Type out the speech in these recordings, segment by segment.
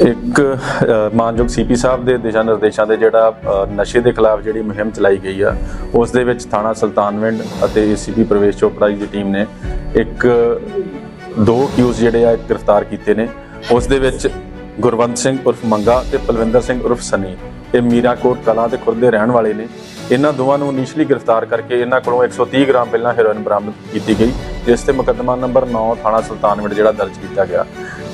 ਇੱਕ ਅ, ਮਾਨਯੋਗ ਸੀਪੀ ਸਾਹਿਬ ਦੇ ਦਿਸ਼ਾ ਨਿਰਦੇਸ਼ਾਂ ਦੇ ਜਿਹੜਾ ਨਸ਼ੇ ਦੇ ਖਿਲਾਫ ਜਿਹੜੀ ਮੁਹਿੰਮ ਚਲਾਈ ਗਈ ਆ ਉਸ ਦੇ ਵਿੱਚ ਥਾਣਾ ਸੁਲਤਾਨਵਿੰਡ ਅਤੇ ਏਸੀਪੀ ਪ੍ਰਵੇਸ਼ ਚੋਪੜਾ ਜੀ ਦੀ ਟੀਮ ਨੇ ਇੱਕ ਦੋ ਕਿਊਜ਼ ਜਿਹੜੇ ਆ ਗ੍ਰਿਫਤਾਰ ਕੀਤੇ ਨੇ। ਉਸ ਦੇ ਵਿੱਚ ਗੁਰਵੰਤ ਸਿੰਘ ਉਰਫ ਮੰਗਾ ਤੇ ਪਲਵਿੰਦਰ ਸਿੰਘ ਉਰਫ ਸਨੀ। ਇਹ ਮੀਰਾਕੋਟ ਕਲਾਂ ਤੇ ਖੁਰਦੇ ਰਹਿਣ ਵਾਲੇ ਨੇ। ਇਹਨਾਂ ਦੋਵਾਂ ਨੂੰ ਇਨੀਸ਼ੀਅਲੀ ਗ੍ਰਿਫਤਾਰ ਕਰਕੇ ਇਹਨਾਂ ਕੋਲੋਂ 130 ਗ੍ਰਾਮ ਪਹਿਲਾਂ ਹੈਰੋਇਨ ਬਰਾਮਦ ਕੀਤੀ ਗਈ। ਜਿਸ ਤੇ ਮੁਕੱਦਮਾ ਨੰਬਰ 9 ਥਾਣਾ ਸੁਲਤਾਨਵਿੰਡ ਜਿਹੜਾ ਦਰਜ ਕੀਤਾ ਗਿਆ।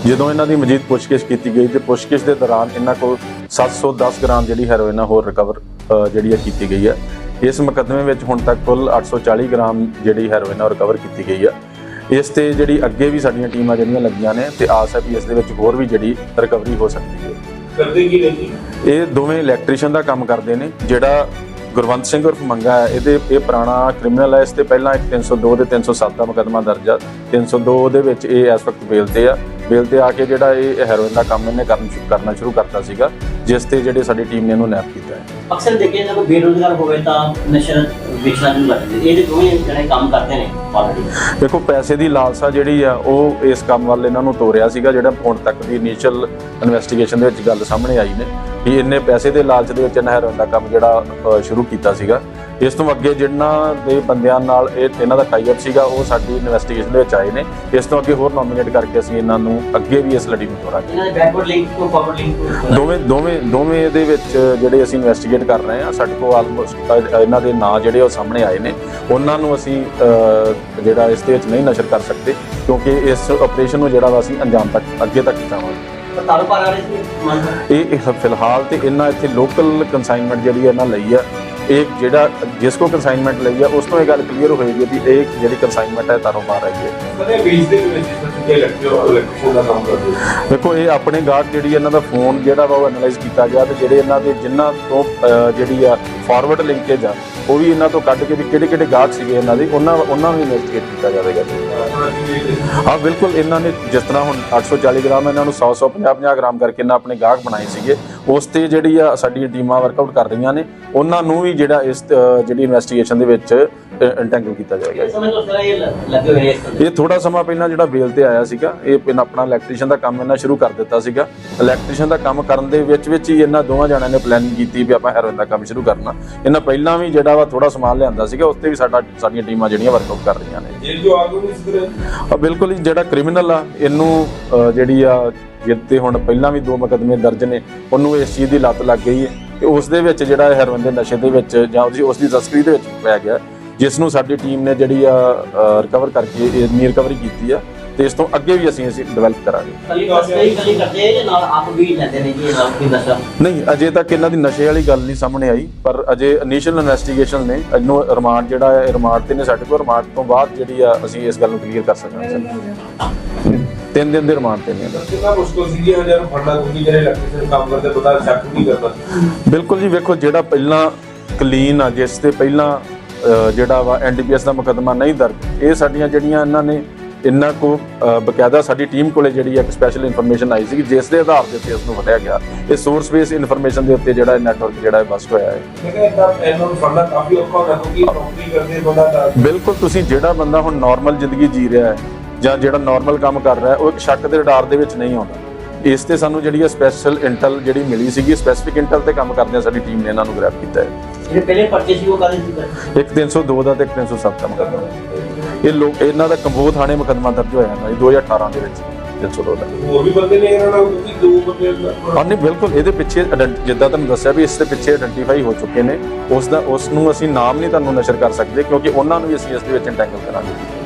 ਜਦੋਂ ਇਹਨਾਂ ਦੀ ਮਜੀਦ ਪੁੱਛਗਿੱਛ ਕੀਤੀ ਗਈ ਤੇ ਪੁੱਛਗਿੱਛ ਦੇ ਦੌਰਾਨ ਇਹਨਾਂ ਕੋਲ 710 ਗ੍ਰਾਮ ਜਿਹੜੀ ਹੈਰੋਇਨ ਹੋਰ ਰਿਕਵਰ ਜਿਹੜੀ ਆ ਕੀਤੀ ਗਈ ਹੈ ਇਸ ਮੁਕੱਦਮੇ ਵਿੱਚ ਹੁਣ ਤੱਕ ਕੁੱਲ 840 ਗ੍ਰਾਮ ਜਿਹੜੀ ਹੈਰੋਇਨ ਰਿਕਵਰ ਕੀਤੀ ਗਈ ਆ। ਇਸ ਤੇ ਜਿਹੜੀ ਅੱਗੇ ਵੀ ਸਾਡੀਆਂ ਟੀਮਾਂ ਜਿਹੜੀਆਂ ਲੱਗੀਆਂ ਨੇ ਤੇ ਆਸ ਹੈ ਵੀ ਇਸ ਦੇ ਵਿੱਚ ਹੋਰ ਵੀ ਜਿਹੜੀ ਰਿਕਵਰੀ ਹੋ ਸਕਦੀ ਹੈ। ਕਰਦੇ ਕੀ ਨੇ ਜੀ? ਇਹ ਦੋਵੇਂ ਇਲੈਕਟ੍ਰੀਸ਼ੀਅਨ ਦਾ ਕੰਮ ਕਰਦੇ ਨੇ ਜਿਹੜਾ ਗੁਰਵੰਤ ਸਿੰਘ ਉਰਫ ਮੰਗਾ ਹੈ ਇਹਦੇ ਇਹ ਪੁਰਾਣਾ ਕ੍ਰਿਮੀਨਲ ਹੈ ਇਸ ਤੇ ਪਹਿਲਾਂ ਇੱਕ 302 ਤੇ 307 ਦਾ ਮੁਕੱਦਮਾ ਦਰਜ ਆ। 302 ਦੇ ਵਿੱਚ ਇਹ ਇਸ ਵਕਤ ਬੇਲ ਤੇ ਆ। ਬੇਲ ਤੇ ਆ ਕੇ ਜਿਹੜਾ ਇਹ ਹੈਰੋਇਨ ਦਾ ਕੰਮ ਇਹਨੇ ਕਰਨ ਸ਼ੁਰੂ ਕਰਨਾ ਸ਼ੁਰੂ ਕਰਤਾ ਸੀਗਾ ਜਿਸ ਤੇ ਜਿਹੜੇ ਸਾਡੀ ਟੀਮ ਨੇ ਇਹਨੂੰ ਨੈਪ ਕੀਤਾ ਹੈ। ਅਕਸਰ ਦੇਖਿਆ ਜਦੋਂ ਬੇਰੋਜ਼ਗਾਰ ਹੋਵੇ ਤਾਂ ਨਸ਼ਾ ਵੇਚਣਾ ਕਰ ਦਿੰਦੇ ਇਹ ਦੋਵੇਂ ਜਿਹੜੇ ਕੰਮ ਕਰਦੇ ਨੇ ਆਲਰੇਡੀ ਦੇਖੋ ਪੈਸੇ ਦੀ ਲਾਲਸਾ ਜਿਹੜੀ ਆ ਉਹ ਇਸ ਕੰਮ ਵੱਲ ਇਹਨਾਂ ਨੂੰ ਤੋਰਿਆ ਸੀਗਾ ਜਿਹੜਾ ਹੁਣ ਤੱਕ ਦੀ ਇਨੀਸ਼ੀਅਲ ਇਨਵੈਸਟੀਗੇਸ਼ਨ ਦੇ ਵਿੱਚ ਗੱਲ ਸਾਹਮਣੇ ਆਈ ਨੇ ਕਿ ਇੰਨੇ ਪੈਸੇ ਦੇ ਲਾਲਚ ਦੇ ਵਿੱਚ ਇਹਨਾਂ ਹੈਰੋਇਨ ਦਾ ਕੰਮ ਜਿਹੜਾ ਸ਼ੁਰੂ ਕੀਤਾ ਸੀਗਾ। ਇਸ ਤੋਂ ਅੱਗੇ ਜਿਨ੍ਹਾਂ ਦੇ ਬੰਦਿਆਂ ਨਾਲ ਇਹ ਇਹਨਾਂ ਦਾ ਟਾਈ ਅਪ ਸੀਗਾ ਉਹ ਸਾਡੀ ਇਨਵੈਸਟੀਗੇਸ਼ਨ ਦੇ ਵਿੱਚ ਆਏ ਨੇ। ਇਸ ਤੋਂ ਅੱਗੇ ਹੋਰ ਨੋਮੀਨੇਟ ਕਰਕੇ ਅਸੀਂ ਇਹਨਾਂ ਨੂੰ ਅੱਗੇ ਵੀ ਇਸ ਲੜੀ ਨੂੰ ਤੋਰਾਂਗੇ। ਇਹਨਾਂ ਦੇ ਬੈਕਵਰਡ ਲਿੰਕ ਤੋਂ ਫਾਰਵਰਡ ਲਿੰਕ ਦੋਵੇਂ ਦੋਵੇਂ ਦੋਵੇਂ ਦੇ ਵਿੱਚ ਜਿਹੜੇ ਅਸੀਂ ਇਨਵੈਸਟੀਗੇਟ ਕਰ ਰਹੇ ਹਾਂ ਸਾਡੇ ਕੋਲ ਆਲਮੋਸਟ ਇਹਨਾਂ ਦੇ ਨਾਂ ਜਿਹੜੇ ਉਹ ਸਾਹਮਣੇ ਆਏ ਨੇ। ਉਹਨਾਂ ਨੂੰ ਅਸੀਂ ਜਿਹੜਾ ਇਸ ਦੇ ਵਿੱਚ ਨਹੀਂ ਨਸ਼ਰ ਕਰ ਸਕਦੇ ਕਿਉਂਕਿ ਇਸ ਆਪਰੇਸ਼ਨ ਨੂੰ ਜਿਹੜਾ ਵਾ ਅਸੀਂ ਅੰਜਾਮ ਤੱਕ ਅੱਗੇ ਤੱਕ ਪਹੁੰਚਾਵਾਂਗੇ। ਇਹ ਇਹ ਫਿਲਹਾਲ ਤੇ ਇਹਨਾਂ ਇੱਥੇ ਲੋਕਲ ਕਨਸਾਈਨਮੈਂਟ ਜਿਹੜੀ ਇਹਨਾਂ ਲਈ ਆ ਇਹ ਜਿਹੜਾ ਜਿਸ ਕੋ ਕਨਸਾਈਨਮੈਂਟ ਲਈ ਆ, ਉਸ ਤੋਂ ਇਹ ਗੱਲ ਕਲੀਅਰ ਹੋਏਗੀ ਵੀ ਇਹ ਜਿਹੜੀ ਕਨਸਾਈਨਮੈਂਟ ਹੈ ਤਾਰੋਂ ਬਾਹਰ ਆਈ ਹੈ ਕਦੇ ਵੇਚਦੇ ਵੀ ਵਿੱਚ ਜਿਹੜੇ ਇਲੈਕਟ੍ਰੀਸ਼ਨ ਦਾ ਕੰਮ ਕਰਦੇ ਦੇਖੋ, ਇਹ ਆਪਣੇ ਗਾਹਕ ਜਿਹੜੀ ਇਹਨਾਂ ਦਾ ਫੋਨ ਜਿਹੜਾ ਵਾ ਉਹ ਐਨਾਲਾਈਜ਼ ਕੀਤਾ ਗਿਆ ਤੇ ਜਿਹੜੇ ਇਹਨਾਂ ਦੇ ਜਿਨ੍ਹਾਂ ਤੋਂ ਜਿਹੜੀ ਆ ਫਾਰਵਰਡ ਲਿੰਕੇਜ ਆ, ਉਹ ਵੀ ਇਹਨਾਂ ਤੋਂ ਕੱਢ ਕੇ ਵੀ ਕਿਹੜੇ ਕਿਹੜੇ ਗਾਹਕ ਸੀਗੇ ਇਹਨਾਂ ਦੇ, ਉਹਨਾਂ ਉਹਨਾਂ ਨੂੰ ਇਨਵੈਸਟੀਗੇਟ ਕੀਤਾ ਜਾਵੇਗਾ ਹਾਂ, ਬਿਲਕੁਲ ਇਹਨਾਂ ਨੇ ਜਿਸ ਤਰ੍ਹਾਂ ਹੁਣ 840 ਗ੍ਰਾਮ ਇਹਨਾਂ ਨੂੰ 100 100 50 50 ਗ੍ਰਾਮ ਕਰਕੇ ਇਹਨਾਂ ਆਪਣੇ ਗਾਹਕ ਬਣਾਏ ਸੀਗੇ, ਉਸ ਤੇ ਜਿਹੜੀ ਆ ਸਾਡੀ ਟੀਮਾਂ ਵਰਕਆਊਟ ਕਰ ਰਹੀਆਂ ਨੇ, ਉਹਨਾਂ ਨੂੰ ਵੀ ਜਿਹੜਾ ਇਸ ਜਿਹੜੀ ਇਨਵੈਸਟੀਗੇਸ਼ਨ ਦੇ ਵਿੱਚ ਇੰਟੈਂਗਲ ਕੀਤਾ ਜਾਏਗਾ ਇਸ ਸਮੇਂ ਤੋਂ ਸਾਰਾ ਇਹ ਲ- ਲੱਗੇ ਹੋਏ ਨੇ ਇਸ ਤੋਂ ਇਹ ਥੋੜਾ ਸਮਾਂ ਪਹਿਲਾਂ ਜਿਹੜਾ ਬੇਲ ਤੇ ਆਇਆ ਸੀਗਾ ਇਹ ਪਿੰਨ ਆਪਣਾ ਇਲੈਕਟ੍ਰੀਸ਼ੀਅਨ ਦਾ ਕੰਮ ਇਹਨਾਂ ਸ਼ੁਰੂ ਕਰ ਦਿੱਤਾ ਸੀਗਾ। ਇਲੈਕਟ੍ਰੀਸ਼ੀਅਨ ਦਾ ਕੰਮ ਕਰਨ ਦੇ ਵਿੱਚ ਵਿੱਚ ਹੀ ਇਹਨਾਂ ਦੋਵਾਂ ਜਣਿਆਂ ਨੇ ਪਲੈਨਿੰਗ ਕੀਤੀ ਵੀ ਆਪਾਂ ਹੈਰੋਇਨ ਦਾ ਕੰਮ ਸ਼ੁਰੂ ਕਰਨਾ। ਇਹਨਾਂ ਪਹਿਲਾਂ ਵੀ ਜਿਹੜਾ ਵਾ ਥੋੜਾ ਸਮਾਨ ਲਿਆਂਦਾ ਸੀਗਾ ਉਸ ਤੇ ਵੀ ਸਾਡਾ ਸਾਡੀਆਂ ਟੀਮਾਂ ਜਿਹੜੀਆਂ ਵਰਕਆਊਟ ਕਰ ਰਹੀਆਂ ਨੇ। ਜੇ ਜੋ ਆਗੂ ਇਸ ਤਰ੍ਹਾਂ? ਆ ਬਿਲਕੁਲ ਹੀ ਜਿਹੜਾ ਕ੍ਰਿਮੀਨਲ ਆ ਇਹਨੂੰ ਜਿਹੜੀ ਆ ਜਿੱਤੇ ਹੁਣ ਪਹਿਲਾਂ ਵੀ ਦੋ ਮੁਕੱਦਮੇ ਦਰਜ ਨੇ ਉਹਨੂੰ ਇਸ ਚੀਜ਼ ਦੀ ਲੱਤ ਲੱਗ ਗਈ ਹੈ। ਤੇ ਉਸ ਦੇ ਵਿੱਚ ਜਿਹੜਾ ਹੈਰੋਇਨ ਦੇ ਨਸ਼ੇ ਦੇ ਵਿੱਚ ਜਾਂ ਉਸ ਦੀ ਤਸਕਰੀ ਦੇ ਵਿੱਚ ਪੈ ਗਿਆ। ਜਿਸ ਨੂੰ ਸਾਡੀ ਟੀਮ ਨੇ ਜਿਹੜੀ ਆ ਰਿਕਵਰ ਕਰਕੇ ਇਹ ਰਿਕਵਰੀ ਕੀਤੀ ਆ ਤੇ ਇਸ ਤੋਂ ਅੱਗੇ ਵੀ ਅਸੀਂ ਅਸੀਂ ਡਿਵੈਲਪ ਕਰਾਂਗੇ। ਕਲੀ ਤਸਕਰੀ ਕਲੀ ਕਰਦੇ ਆ ਜਾਂ ਨਾਲ ਆਪ ਵੀ ਲੈਂਦੇ ਨੇ ਜੀ ਨਾਲ ਕੋਈ ਨਸ਼ਾ? ਨਹੀਂ ਅਜੇ ਤੱਕ ਇਹਨਾਂ ਦੀ ਨਸ਼ੇ ਵਾਲੀ ਗੱਲ ਨਹੀਂ ਸਾਹਮਣੇ ਆਈ ਪਰ ਅਜੇ ਇਨੀਸ਼ੀਅਲ ਇਨਵੈਸਟੀਗੇਸ਼ਨ ਨੇ ਇਹਨੂੰ ਰਿਮਾਂਡ ਜਿਹੜਾ ਹੈ ਰਿਮਾਂਡ ਤੇ ਨੇ ਸਾਡੇ ਕੋਲ ਰਿਮਾਂਡ ਤੋਂ ਬਾਅਦ ਜਿਹੜੀ ਆ ਅਸੀਂ ਇਸ ਗੱਲ ਨੂੰ ਕਲੀਅਰ ਕਰ ਸਕਾਂਗੇ। ਤਿੰਨ ਦਿਨ ਦੇ ਰਿਮਾਂਡ ਤੇ ਨੇ। ਕਿੰਨਾ ਮੁਸ਼ਕਲ ਸੀ ਜੀ ਹਜ਼ਾਰ ਫੰਡਾ ਕਿਉਂਕਿ ਜਿਹੜੇ ਇਲੈਕਟ੍ਰੀਸ਼ਨ ਕੰਮ ਕਰਦੇ ਪਤਾ ਸ਼ੱਕ ਨਹੀਂ ਕਰਦਾ। ਬਿਲਕੁਲ ਜੀ ਵੇਖੋ ਜਿਹੜਾ ਪਹਿਲਾਂ ਕਲੀਨ ਆ ਜਿਸ ਤੇ ਪਹਿਲਾਂ ਜਿਹੜਾ ਵਾ ਐਨਡੀਪੀਐਸ ਦਾ ਮੁਕੱਦਮਾ ਨਹੀਂ ਦਰਜ ਇਹ ਸਾਡੀਆਂ ਜਿਹੜੀਆਂ ਇਹਨਾਂ ਨੇ ਇਹਨਾਂ ਕੋ ਬਕਾਇਦਾ ਸਾਡੀ ਟੀਮ ਕੋਲੇ ਜਿਹੜੀ ਇੱਕ ਸਪੈਸ਼ਲ ਇਨਫੋਰਮੇਸ਼ਨ ਆਈ ਸੀ ਜਿਸ ਦੇ ਆਧਾਰ ਦੇ ਉੱਤੇ ਉਸ ਨੂੰ ਫੜਿਆ ਗਿਆ। ਇਹ ਸੋਰਸ ਬੇਸ ਇਨਫੋਰਮੇਸ਼ਨ ਦੇ ਉੱਤੇ ਜਿਹੜਾ ਨੈਟਵਰਕ ਜਿਹੜਾ ਬਸਟ ਹੋਇਆ ਹੈ। ਬਿਲਕੁਲ ਤੁਸੀਂ ਜਿਹੜਾ ਬੰਦਾ ਹੁਣ ਨਾਰਮਲ ਜ਼ਿੰਦਗੀ ਜੀ ਰਿਹਾ ਹੈ ਜਾਂ ਜਿਹੜਾ ਨਾਰਮਲ ਕੰਮ ਕਰ ਰਿਹਾ ਹੈ ਉਹ ਇੱਕ ਸ਼ੱਕ ਦੇ ਰਡਾਰ ਦੇ ਵਿੱਚ ਨਹੀਂ ਆਉਂਦਾ। ਇਸ ਤੇ ਸਾਨੂੰ ਜਿਹੜੀ ਸਪੈਸ਼ਲ ਇੰਟੈਲ ਜਿਹੜੀ ਮਿਲੀ ਸੀਗੀ ਸਪੈਸਿਫਿਕ ਇੰਟੈਲ ਤੇ ਕੰਮ ਕਰਦੇ ਸਾਡੀ ਟੀਮ ਨੇ ਇਹਨਾਂ ਨੂੰ ਗ੍ਰੈਬ ਕੀਤਾ ਹੈ। ਜਿਹੜੇ ਪਹਿਲੇ ਪਰਚੇ ਸੀ ਉਹ ਕਾਹਦੇ ਸੀ? ਇੱਕ 302 ਦਾ ਤੇ ਇੱਕ 307 ਦਾ ਮੁਕੱਦਮਾ। ਇਹ ਲੋਕ ਇਹਨਾਂ ਦਾ ਕੰਬੋਹ ਥਾਣੇ ਮੁਕੱਦਮਾ ਦਰਜ ਹੋਇਆ ਹੈ 2018 ਦੇ ਵਿੱਚ। 302 ਦਾ। ਹੋਰ ਵੀ ਬੰਦੇ ਨੇ ਇਹਨਾਂ ਨਾਲ ਕਿਉਂਕਿ ਦੋ ਬੰਦੇ ਹਾਂ ਨਹੀਂ ਬਿਲਕੁਲ ਇਹਦੇ ਪਿੱਛੇ ਜਿੱਦਾਂ ਤੁਹਾਨੂੰ ਦੱਸਿਆ ਵੀ ਇਸ ਦੇ ਪਿੱਛੇ ਆਇਡੈਂਟੀਫਾਈ ਹੋ ਚੁੱਕੇ ਨੇ ਉਸ ਦਾ ਉਸ ਨੂੰ ਅਸੀਂ ਨਾਮ ਨਹੀਂ ਤੁਹਾਨੂੰ ਨਸ਼ਰ ਕਰ ਸਕਦੇ ਕਿਉਂਕਿ ਉਹਨਾਂ ਨੂੰ ਵੀ ਅਸੀਂ ਇਸ ਦੇ ਵਿੱਚ ਇੰਟੈਂਗਲ ਕਰਾਂਗੇ।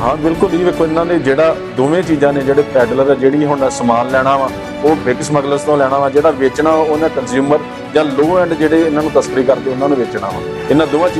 ਹਾਂ ਬਿਲਕੁਲ ਇਹ ਵੇਖੋ ਇਹਨਾਂ ਨੇ ਜਿਹੜਾ ਦੋਵੇਂ ਚੀਜ਼ਾਂ ਨੇ ਜਿਹੜੇ ਪੈਡਲਰ ਜਿਹੜੀ ਹੁਣ ਸਮਾਨ ਲੈਣਾ ਵਾ ਉਹ ਬਿਗ ਸਮਗਲਰਸ ਤੋਂ ਲੈਣਾ ਵਾ ਜਿਹੜਾ ਵੇਚਣਾ ਉਹਨਾਂ ਕੰਜ਼ਿਊਮਰ ਜਾਂ ਲੋ ਐਂਡ ਜਿਹੜੇ ਇਹਨਾਂ ਨੂੰ ਤਸਕਰੀ ਕਰਦੇ ਉਹਨਾਂ ਨੂੰ ਵੇਚਣਾ ਵਾ। ਇਹਨਾਂ ਦੋਵਾਂ ਚੀਜ਼ਾਂ